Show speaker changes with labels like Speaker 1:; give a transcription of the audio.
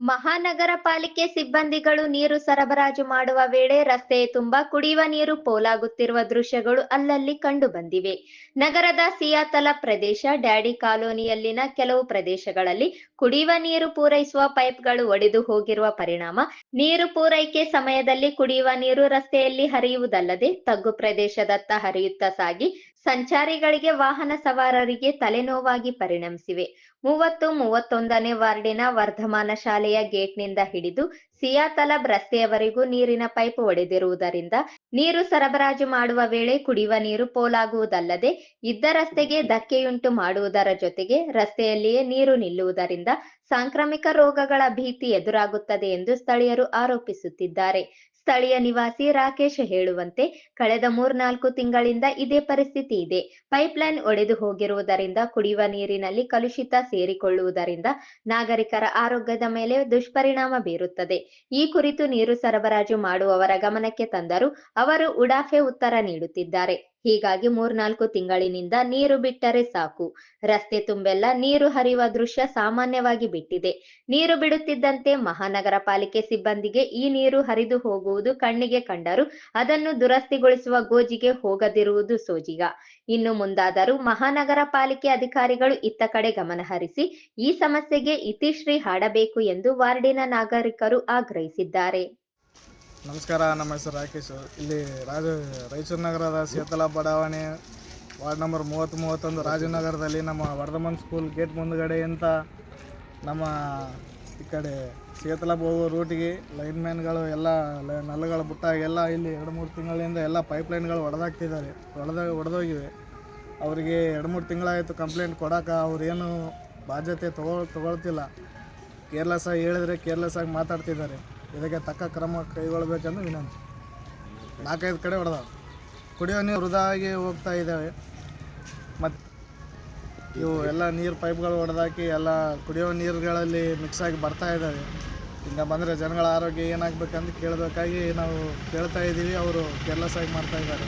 Speaker 1: ಮಹಾನಗರ ಪಾಲಿಕೆ ಸಿಬ್ಬಂದಿಗಳು ನೀರು ಸರಬರಾಜು ಮಾಡುವ ವೇಳೆ ರಸ್ತೆ ತುಂಬಾ ಕುಡಿಯುವ ನೀರು ಪೋಲಾಗುತ್ತಿರುವ ದೃಶ್ಯಗಳು ಅಲ್ಲಲ್ಲಿ ಕಂಡು ಬಂದಿವೆ. ನಗರದ ಸಿಯಾತಲ ಪ್ರದೇಶ, ಡ್ಯಾಡಿ ಕಾಲೋನಿಯಲ್ಲಿನ ಕೆಲವು ಪ್ರದೇಶಗಳಲ್ಲಿ ಕುಡಿಯುವ ನೀರು ಪೂರೈಸುವ ಪೈಪ್ಗಳು ಒಡೆದು ಹೋಗಿರುವ ಪರಿಣಾಮ, ನೀರು ಪೂರೈಕೆ ಸಮಯದಲ್ಲಿ ಕುಡಿಯುವ ನೀರು ರಸ್ತೆಯಲ್ಲಿ ಹರಿಯುವುದಲ್ಲದೆ ತಗ್ಗು ಪ್ರದೇಶದತ್ತ ಹರಿಯುತ್ತಾ ಸಾಗಿ ಸಂಚಾರಿಗಳಿಗೆ ವಾಹನ ಸವಾರರಿಗೆ ತಲೆನೋವಾಗಿ ಪರಿಣಮಿಸಿವೆ. ಮೂವತ್ತು ಮೂವತ್ತೊಂದನೇ ವಾರ್ಡಿನ ವರ್ಧಮಾನ ಶಾಲೆಯ ಗೇಟ್ನಿಂದ ಹಿಡಿದು ಸಿಯಾ ತಲಬ್ ರಸ್ತೆಯವರೆಗೂ ನೀರಿನ ಪೈಪ್ ಒಡೆದಿರುವುದರಿಂದ ನೀರು ಸರಬರಾಜು ಮಾಡುವ ವೇಳೆ ಕುಡಿಯುವ ನೀರು ಪೋಲಾಗುವುದಲ್ಲದೆ ಇದ್ದ ರಸ್ತೆಗೆ ಧಕ್ಕೆಯುಂಟು ಮಾಡುವುದರ ಜೊತೆಗೆ ರಸ್ತೆಯಲ್ಲಿಯೇ ನೀರು ನಿಲ್ಲುವುದರಿಂದ ಸಾಂಕ್ರಾಮಿಕ ರೋಗಗಳ ಭೀತಿ ಎದುರಾಗುತ್ತದೆ ಎಂದು ಸ್ಥಳೀಯರು ಆರೋಪಿಸುತ್ತಿದ್ದಾರೆ. ಸ್ಥಳೀಯ ನಿವಾಸಿ ರಾಕೇಶ್ ಹೇಳುವಂತೆ ಕಳೆದ ಮೂರ್ನಾಲ್ಕು ತಿಂಗಳಿಂದ ಇದೇ ಪರಿಸ್ಥಿತಿ ಇದೆ. ಪೈಪ್ಲೈನ್ ಒಡೆದು ಹೋಗಿರುವುದರಿಂದ ಕುಡಿಯುವ ನೀರಿನಲ್ಲಿ ಕಲುಷಿತ ಸೇರಿಕೊಳ್ಳುವುದರಿಂದ ನಾಗರಿಕರ ಆರೋಗ್ಯದ ಮೇಲೆ ದುಷ್ಪರಿಣಾಮ ಬೀರುತ್ತದೆ. ಈ ಕುರಿತು ನೀರು ಸರಬರಾಜು ಮಾಡುವವರ ಗಮನಕ್ಕೆ ತಂದರೂ ಅವರು ಉಡಾಫೆ ಉತ್ತರ ನೀಡುತ್ತಿದ್ದಾರೆ. ಹೀಗಾಗಿ ಮೂರ್ನಾಲ್ಕು ತಿಂಗಳಿನಿಂದ ನೀರು ಬಿಟ್ಟರೆ ಸಾಕು. ರಸ್ತೆ ತುಂಬೆಲ್ಲ ನೀರು ಹರಿಯುವ ದೃಶ್ಯ ಸಾಮಾನ್ಯವಾಗಿ ಬಿಟ್ಟಿದೆ. ನೀರು ಬಿಡುತ್ತಿದ್ದಂತೆ ಮಹಾನಗರ ಪಾಲಿಕೆ ಸಿಬ್ಬಂದಿಗೆ ಈ ನೀರು ಹರಿದು ಹೋಗುವುದು ಕಣ್ಣಿಗೆ ಕಂಡರು ಅದನ್ನು ದುರಸ್ತಿಗೊಳಿಸುವ ಗೋಜಿಗೆ ಹೋಗದಿರುವುದು ಸೋಜಿಗ. ಇನ್ನು ಮುಂದಾದರೂ ಮಹಾನಗರ ಪಾಲಿಕೆ ಅಧಿಕಾರಿಗಳು ಇತ್ತ ಕಡೆ ಗಮನಹರಿಸಿ ಈ ಸಮಸ್ಯೆಗೆ ಇತಿಶ್ರೀ ಹಾಡಬೇಕು ಎಂದು ವಾರ್ಡಿನ ನಾಗರಿಕರು ಆಗ್ರಹಿಸಿದ್ದಾರೆ.
Speaker 2: ನಮಸ್ಕಾರ, ನಮ್ಮ ಹೆಸರು ರಾಕೇಶ್. ಇಲ್ಲಿ ರಾಜ ರಾಯಚೂರು ನಗರದ ಸೇತಲ ಬಡಾವಣೆ ವಾರ್ಡ್ ನಂಬರ್ ಮೂವತ್ತು ಮೂವತ್ತೊಂದು ರಾಜನಗರದಲ್ಲಿ ನಮ್ಮ ವರ್ಧಮನ್ ಸ್ಕೂಲ್ ಗೇಟ್ ಮುಂದುಗಡೆಯಿಂದ ನಮ್ಮ ಈ ಕಡೆ ಸೇತಲ ಹೋಗೋ ರೂಟಿಗೆ ಲೈನ್ಮ್ಯಾನ್ಗಳು ಎಲ್ಲ ಲ- ನಲ್ಲಗಳು ಬಿಟ್ಟಾಗೆಲ್ಲ ಇಲ್ಲಿ ಎರಡು ಮೂರು ತಿಂಗಳಿಂದ ಎಲ್ಲ ಪೈಪ್ಲೈನ್ಗಳು ಒಡೆದಾಗ್ತಿದ್ದಾರೆ ಒಡೆದ ಒಡೆದೋಗಿವೆ. ಅವರಿಗೆ ಎರಡು ಮೂರು ತಿಂಗಳಾಯಿತು ಕಂಪ್ಲೇಂಟ್ ಕೊಡೋಕೆ ಅವ್ರೇನು ಬಾಧ್ಯತೆ ತಗೋ ತಗೊಳ್ತಿಲ್ಲ. ಕೇರ್ಲೆಸ್ ಆಗಿ ಹೇಳಿದ್ರೆ ಕೇರ್ಲೆಸ್ ಆಗಿ ಮಾತಾಡ್ತಿದ್ದಾರೆ. ಇದಕ್ಕೆ ತಕ್ಕ ಕ್ರಮ ಕೈಗೊಳ್ಳಬೇಕೆಂದು ವಿನಂತಿ. ನಾಲ್ಕೈದು ಕಡೆ ಹೊಡೆದ ಕುಡಿಯೋ ನೀರು ವೃಧಾಗಿ ಹೋಗ್ತಾ ಇದ್ದಾವೆ. ಮತ್ತು ಇವು ಎಲ್ಲ ನೀರು ಪೈಪ್ಗಳು ಹೊಡೆದಾಕಿ ಎಲ್ಲ ಕುಡಿಯೋ ನೀರುಗಳಲ್ಲಿ ಮಿಕ್ಸ್ ಆಗಿ ಬರ್ತಾ ಇದ್ದಾವೆ. ಹಿಂಗೆ ಬಂದರೆ ಜನಗಳ ಆರೋಗ್ಯ ಏನಾಗಬೇಕಂತ ಕೇಳಬೇಕಾಗಿ ನಾವು ಕೇಳ್ತಾ ಇದ್ದೀವಿ. ಅವರು ಕೇರ್ಲೆಸ್ ಆಗಿ ಮಾಡ್ತಾ ಇದ್ದಾರೆ.